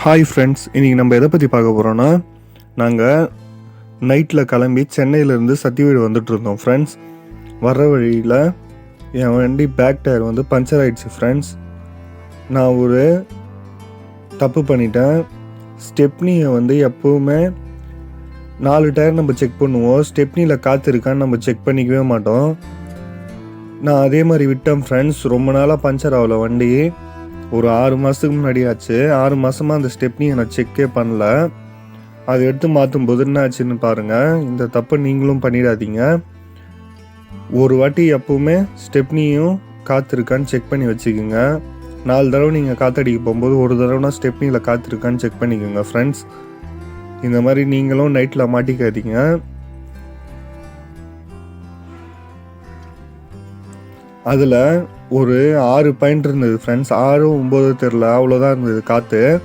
Hi friends இன்றைக்கி நம்ம எதை பற்றி பார்க்க போகிறோன்னா நாங்கள் நைட்டில் கிளம்பி சென்னையிலேருந்து சத்தியவீடு வந்துட்டு இருந்தோம் ஃப்ரெண்ட்ஸ் வர்ற வழியில் என் வண்டி பேக் டயர் வந்து பஞ்சர் ஆகிடுச்சு ஃப்ரெண்ட்ஸ் நான் ஒரு தப்பு பண்ணிட்டேன். ஸ்டெப்னியை வந்து எப்போவுமே நாலு டயர் நம்ம செக் பண்ணுவோம். ஸ்டெப்னியில் காற்று இருக்கான்னு நம்ம செக் பண்ணிக்கவே மாட்டோம். நான் அதே மாதிரி விட்டேன் ஃப்ரெண்ட்ஸ் ரொம்ப நாளாக பஞ்சர் ஆகல வண்டி. ஒரு ஆறு மாதத்துக்கு முன்னாடி ஆச்சு. ஆறு மாதமாக அந்த ஸ்டெப்னியை நான் செக்கே பண்ணல. அதை எடுத்து மாற்றும் போது என்ன ஆச்சுன்னு பாருங்கள் இந்த தப்பை நீங்களும் பண்ணிடாதீங்க. ஒரு வாட்டி எப்பவுமே ஸ்டெப்னியும் காத்திருக்கான்னு செக் பண்ணி வச்சுக்கோங்க. நாலு தடவை நீங்கள் காற்றடிக்க போகும்போது ஒரு தடவைனா ஸ்டெப்னியில் காத்திருக்கான்னு செக் பண்ணிக்கோங்க ஃப்ரெண்ட்ஸ் இந்த மாதிரி நீங்களும் நைட்டில் மாட்டிக்காதீங்க. அதில் ஒரு ஆறு பாயிண்ட் இருந்தது ஃப்ரெண்ட்ஸ் ஆறு ஒம்பது தெரில அவ்வளோதான் இருந்தது காற்று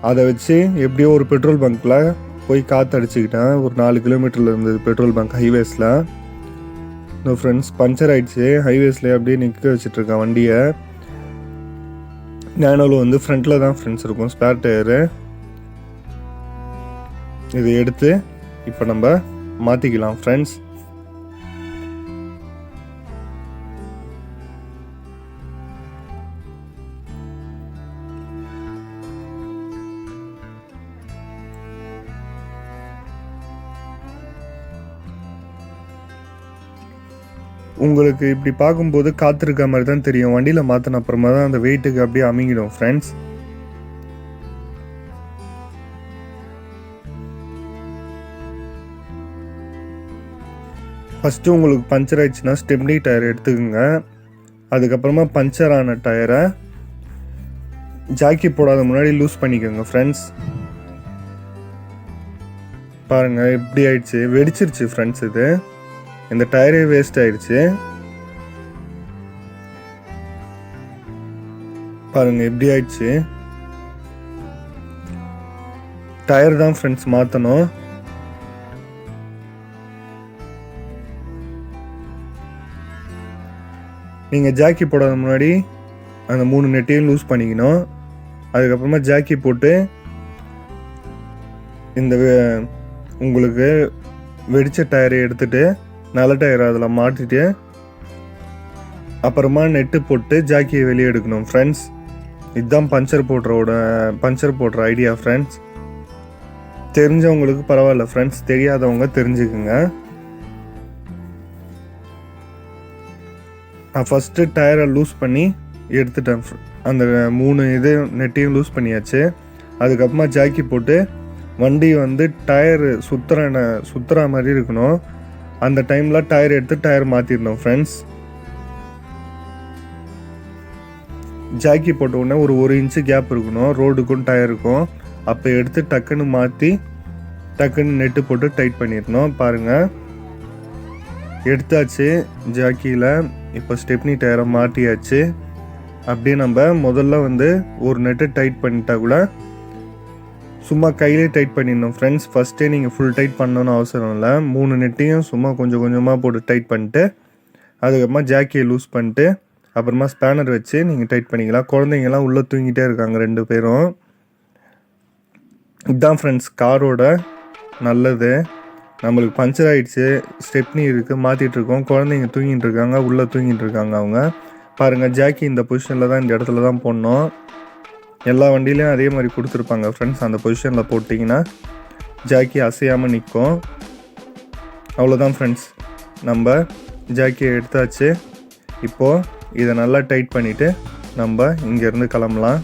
அதை வச்சு எப்படியோ ஒரு பெட்ரோல் பங்க்கில் போய் காற்று அடிச்சுக்கிட்டேன். ஒரு நாலு கிலோமீட்டரில் இருந்தது பெட்ரோல் பங்க் ஹைவேஸில் இந்த ஃப்ரெண்ட்ஸ் பஞ்சர் ஆகிடுச்சு ஹைவேஸில் அப்படியே நிற்க வச்சுட்ருக்கேன் வண்டியை. நேனோவில் வந்து ஃப்ரண்ட்டில் தான் ஃப்ரெண்ட்ஸ் இருக்கும். ஸ்பேர் டயரு இதை எடுத்து இப்போ நம்ம மாற்றிக்கலாம் ஃப்ரெண்ட்ஸ் உங்களுக்கு இப்படி பார்க்கும்போது காத்திருக்க மாதிரி தான் தெரியும். வண்டியில் மாற்றின அப்புறமா தான் அந்த வெயிட்டுக்கு அப்படியே அமைங்கிடும் ஃப்ரெண்ட்ஸ் ஃபஸ்ட்டு உங்களுக்கு பஞ்சர் ஆயிடுச்சுன்னா ஸ்டெப்னி டயர் எடுத்துக்கோங்க. அதுக்கப்புறமா பஞ்சர் ஆன டயரை ஜாக்கி போடாத முன்னாடி லூஸ் பண்ணிக்கோங்க ஃப்ரெண்ட்ஸ் பாருங்கள் எப்படி ஆயிடுச்சு. வெடிச்சிருச்சு ஃப்ரெண்ட்ஸ் இது. இந்த டயரே வேஸ்ட் ஆயிடுச்சு. பாருங்க எப்படி ஆயிடுச்சு. டயர் தான் ஃப்ரெண்ட்ஸ் மாற்றணும் நீங்கள் ஜாக்கி போடாத முன்னாடி அந்த மூணு நெட்டையும் லூஸ் பண்ணிக்கணும். அதுக்கப்புறமா ஜாக்கி போட்டு இந்த உங்களுக்கு வெடிச்ச டயரை எடுத்துகிட்டு நல்ல டயர் அதில் மாட்டிட்டு. அப்புறமா நெட்டு போட்டு ஜாக்கியை வெளியே எடுக்கணும் ஃப்ரெண்ட்ஸ் இதுதான் பஞ்சர் போடுறோட பஞ்சர் போடுற ஐடியா ஃப்ரெண்ட்ஸ் தெரிஞ்சவங்களுக்கு பரவாயில்ல ஃப்ரெண்ட்ஸ் தெரியாதவங்க தெரிஞ்சுக்குங்க. நான் ஃபஸ்ட்டு டயரை லூஸ் பண்ணி எடுத்துட்டேன் அந்த மூணு இது நெட்டையும் லூஸ் பண்ணியாச்சு. அதுக்கப்புறமா ஜாக்கி போட்டு வண்டி வந்து டயர் சுற்றுற சுற்றுற சுத்துற மாதிரி இருக்கணும். அந்த டைமில் டயர் எடுத்து டயர் மாற்றிடணும் ஃப்ரெண்ட்ஸ் ஜாக்கி போட்ட உடனே ஒரு ஒரு இன்ச்சு கேப் இருக்கணும். ரோடுக்கும் டயருக்கும் அப்போ எடுத்து டக்குன்னு மாற்றி டக்குன்னு நெட்டு போட்டு டைட் பண்ணிடணும் பாருங்கள் எடுத்தாச்சு ஜாக்கியில். இப்போ ஸ்டெப்னி டயரை மாட்டியாச்சு. அப்படியே நம்ம முதல்ல வந்து ஒரு நெட்டு டைட் பண்ணிட்டா கூட சும்மா கையிலே டைட் பண்ணிடணும். ஃப்ரெண்ட்ஸ் ஃபஸ்ட்டே நீங்கள் ஃபுல் டைட் பண்ணணும்னு அவசரம் இல்லை. மூணு நெட்டையும் சும்மா கொஞ்சம் கொஞ்சமாக போட்டு டைட் பண்ணிட்டு அதுக்கப்புறமா ஜாக்கியை லூஸ் பண்ணிட்டு அப்புறமா ஸ்பேனர் வச்சு நீங்கள் டைட் பண்ணிக்கலாம். குழந்தைங்கலாம் உள்ளே தூங்கிட்டே இருக்காங்க ரெண்டு பேரும். இதுதான் ஃப்ரெண்ட்ஸ் காரோட நல்லது. நம்மளுக்கு பஞ்சர் ஆகிடுச்சு ஸ்டெப்னி இருக்குது மாற்றிட்டுருக்கோம் குழந்தைங்க தூங்கிட்டு இருக்காங்க உள்ளே தூங்கிட்டு இருக்காங்க அவங்க. பாருங்கள் ஜாக்கி இந்த பொசிஷனில் தான் இந்த இடத்துல தான் போடணும். எல்லா வண்டியிலையும் அதே மாதிரி கொடுத்துருப்பாங்க. ஃப்ரெண்ட்ஸ் அந்த பொசிஷனில் போட்டிங்கன்னா ஜாக்கி அசையாமல் நிற்கும் அவ்வளோதான் ஃப்ரெண்ட்ஸ் நம்ம ஜாக்கியை எடுத்தாச்சு. இப்போது இதை நல்லா டைட் பண்ணிவிட்டு நம்ம இங்கேருந்து கிளம்பலாம்.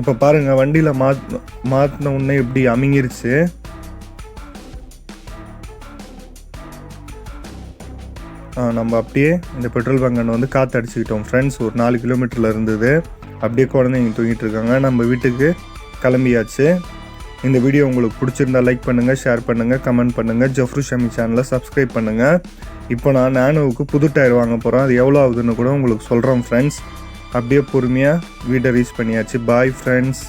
இப்போ பாருங்கள் வண்டியில் மாத் மாற்றின உடனே எப்படி அமுங்கிருச்சு. நம்ம அப்படியே இந்த பெட்ரோல் பங்கன் வந்து காற்று அடிச்சுக்கிட்டோம். ஃப்ரெண்ட்ஸ் ஒரு நாலு கிலோமீட்டரில் இருந்தது. அப்படியே குழந்தைங்க தூங்கிட்டு இருக்காங்க. நம்ம வீட்டுக்கு கிளம்பியாச்சு. இந்த வீடியோ உங்களுக்கு பிடிச்சிருந்தா லைக் பண்ணுங்கள் ஷேர் பண்ணுங்கள் கமெண்ட் பண்ணுங்கள் ஜஃப்ரு ஷமி சேனலை சப்ஸ்கிரைப் பண்ணுங்கள் இப்போ நான் நானுவுக்கு புது டயர் வாங்க போகிறேன் அது எவ்வளோ ஆகுதுன்னு கூட உங்களுக்கு சொல்கிறோம் ஃப்ரெண்ட்ஸ் அப்படியே பொறுமையாக வீட்டை ரீச் பண்ணியாச்சு. Bye friends